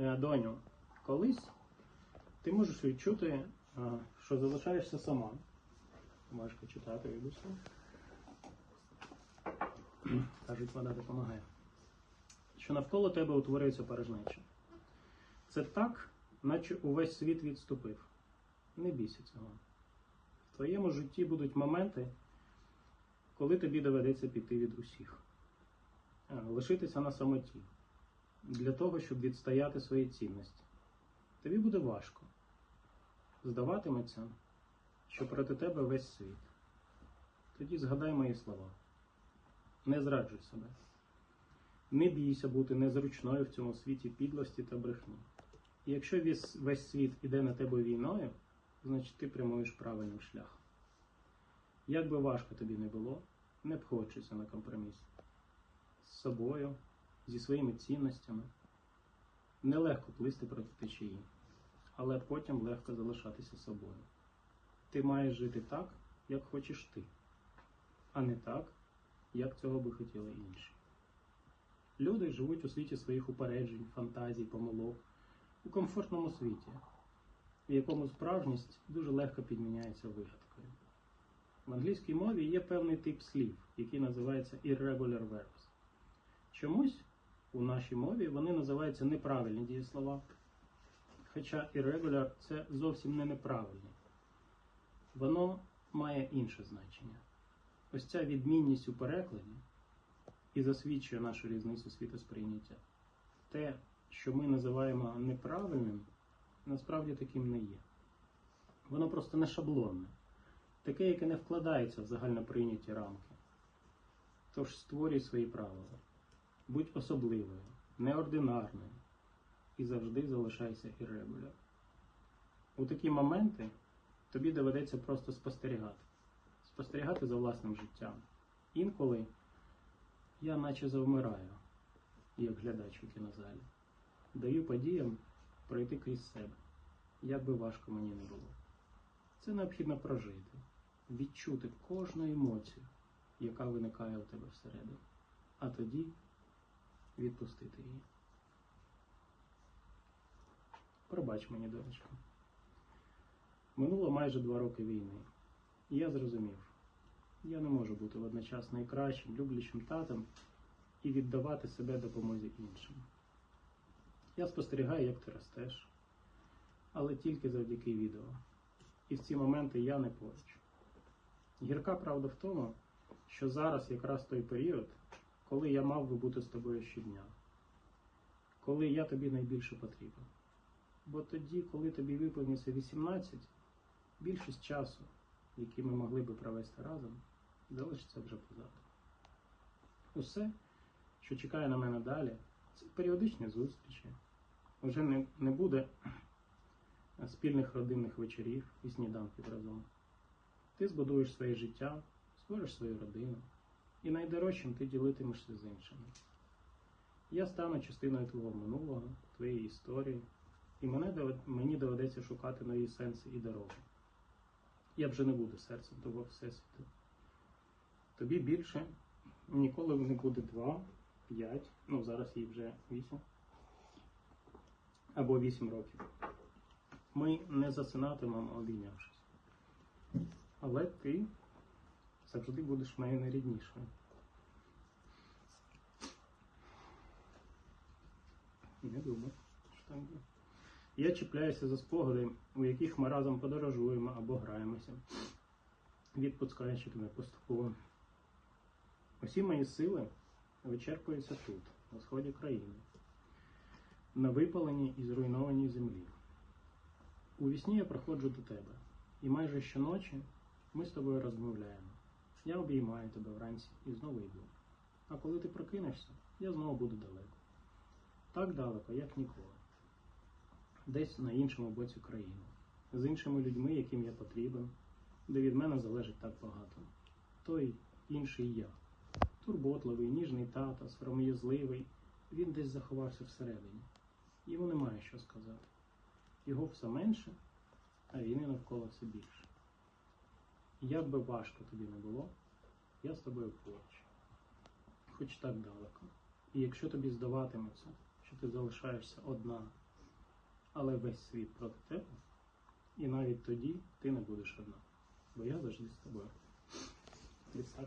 Е, Доню, колись ти можеш відчути, е, що залишаєшся сама. Важко читати вибачте. Кажуть, вода допомагає. Що навколо тебе утворюється порожнеча. Це так, наче увесь світ відступив. Не бійся цього. В твоєму житті будуть моменти, коли тобі доведеться піти від усіх, Е, лишитися на самоті для того, щоб відстояти свої цінності. Тобі буде важко. Здаватиметься, що проти тебе весь світ. Тоді згадай мої слова. Не зраджуй себе. Не бійся бути незручною в цьому світі підлості та брехні. І якщо весь, світ іде на тебе війною, значить ти прямуєш правильним шляхом. Як би важко тобі не було, не погоджуйся на компроміс з собою, зі своїми цінностями. Нелегко плисти проти течії, але потім легко залишатися собою. Ти маєш жити так, як хочеш ти, а не так, як цього би хотіли інші. Люди живуть у світі своїх упереджень, фантазій, помилок, у комфортному світі, в якому справжність дуже легко підміняється вигадкою. В англійській мові є певний тип слів, який називається irregular verbs. Чомусь у нашій мові вони називаються неправильні дієслова. Хоча irregular – це зовсім не неправильні. Воно має інше значення. Ось ця відмінність у перекладі і засвідчує нашу різницю світосприйняття. Те, що ми називаємо неправильним, насправді таким не є. Воно просто не шаблонне, таке, яке не вкладається в загальноприйняті рамки. Тож створюй свої правила. Будь особливою, неординарною і завжди залишайся іррегуляр. У такі моменти тобі доведеться просто спостерігати, спостерігати за власним життям. Інколи я наче завмираю, як глядач у кінозалі. Даю подіям пройти крізь себе, як би важко мені не було. Це необхідно прожити, відчути кожну емоцію, яка виникає у тебе всередині, а тоді відпустити її. Пробач мені, донечко. Минуло майже два роки війни, і я зрозумів, я не можу бути водночас найкращим, люблячим татом і віддавати себе допомозі іншим. Я спостерігаю, як ти ростеш, але тільки завдяки відео. І в ці моменти я не поруч. Гірка правда в тому, що зараз якраз той період, коли я мав би бути з тобою щодня, коли я тобі найбільше потрібен. Бо тоді, коли тобі виповниться 18, більшість часу, який ми могли би провести разом, залишиться вже позаду. Усе, що чекає на мене далі, це періодичні зустрічі. Вже не, не буде спільних родинних вечорів і сніданків разом. Ти збудуєш своє життя, створиш свою родину, і найдорожчим ти ділитимешся з іншими. Я стану частиною твого минулого, твоєї історії, і мене, мені доведеться шукати нові сенси і дороги. Я вже не буду серцем того всесвіту. Тобі більше ніколи не буде два, п'ять, ну зараз їй вже вісім. Або вісім років. Ми не засинатимемо, обійнявшись. Але ти завжди будеш моєю найріднішою. Не думав, що там буде. Я чіпляюся за спогади, у яких ми разом подорожуємо або граємося, відпускаючи тебе поступово. Усі мої сили вичерпуються тут, на сході країни, на випаленій і зруйнованій землі. У вісні я проходжу до тебе, і майже щоночі ми з тобою розмовляємо. Я обіймаю тебе вранці і знову йду. А коли ти прокинешся, я знову буду далеко. Так далеко, як ніколи. Десь на іншому боці країни, з іншими людьми, яким я потрібен, де від мене залежить так багато. Той інший я. Турботливий, ніжний тата, сором'язливий, він десь заховався всередині. Йому немає що сказати. Його все менше, а війни навколо все більше. Як би важко тобі не було, я з тобою поруч, хоч так далеко. І якщо тобі здаватиметься, що ти залишаєшся одна але весь світ проти тебе, і навіть тоді ти не будеш одна. Бо я завжди з тобою. Представ.